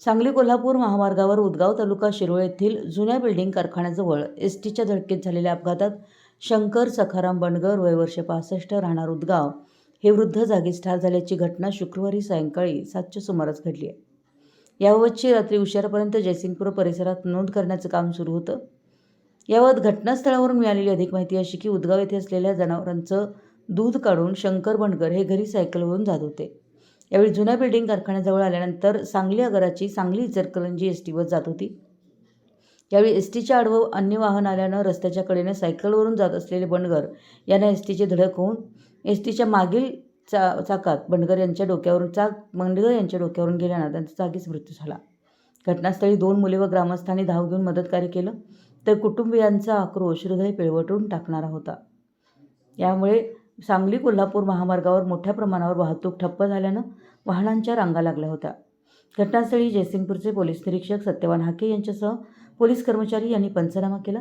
सांगली कोल्हापूर महामार्गावर उदगाव तालुका शिरोळ येथील जुन्या बिल्डिंग कारखान्याजवळ एस टीच्या धडकेत झालेल्या अपघातात शंकर सखाराम बंडगर वय वर्ष पासष्ट राहणार उदगाव हे वृद्ध जागीच ठार झाल्याची घटना शुक्रवारी सायंकाळी सातच्या सुमारास घडली आहे. याबाबतची रात्री उशिरापर्यंत जयसिंगपूर परिसरात नोंद करण्याचं काम सुरू होतं. याबाबत घटनास्थळावरून मिळालेली अधिक माहिती अशी की उदगाव येथे असलेल्या जनावरांचं दूध काढून शंकर बंडगर हे घरी सायकलवरून जात होते. यावेळी जुन्या बिल्डिंग कारखान्याजवळ आल्यानंतर Sangli आगाराची Sangli Ichalkaranji S T bus जात होती. यावेळी एस टीच्या आडवं अन्य वाहन आल्यानं रस्त्याच्या कडेने सायकलवरून जात असलेले बंडगर यांना एस टीचे धडक होऊन एस टीच्या मागील चा चाकात बंडगर यांच्या डोक्यावरून चाक बंडगर यांच्या डोक्यावरून गेल्यानं त्यांचा जागीच मृत्यू झाला. घटनास्थळी दोन मुले व ग्रामस्थांनी धाव घेऊन मदतकार्य केलं तर कुटुंबियांचा आक्रोश हृदय पिळवटून टाकणारा होता. यामुळे सांगली कोल्हापूर महामार्गावर मोठ्या प्रमाणावर वाहतूक ठप्प झाल्यानं वाहनांच्या रांगा लागल्या होत्या. घटनास्थळी जयसिंगपूरचे पोलीस निरीक्षक सत्यवान हाके यांच्यासह पोलीस कर्मचारी यांनी पंचनामा केला.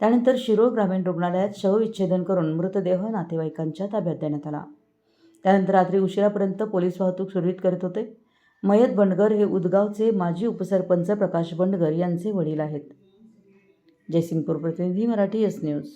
त्यानंतर शिरोळ ग्रामीण रुग्णालयात शवविच्छेदन करून मृतदेह नातेवाईकांच्या ताब्यात देण्यात आला. त्यानंतर रात्री उशिरापर्यंत पोलीस वाहतूक सुरळीत करत होते. मयत बंडगर हे उदगावचे माजी उपसरपंच प्रकाश बंडगर यांचे वडील आहेत. जयसिंगपूर प्रतिनिधी मराठी एस न्यूज.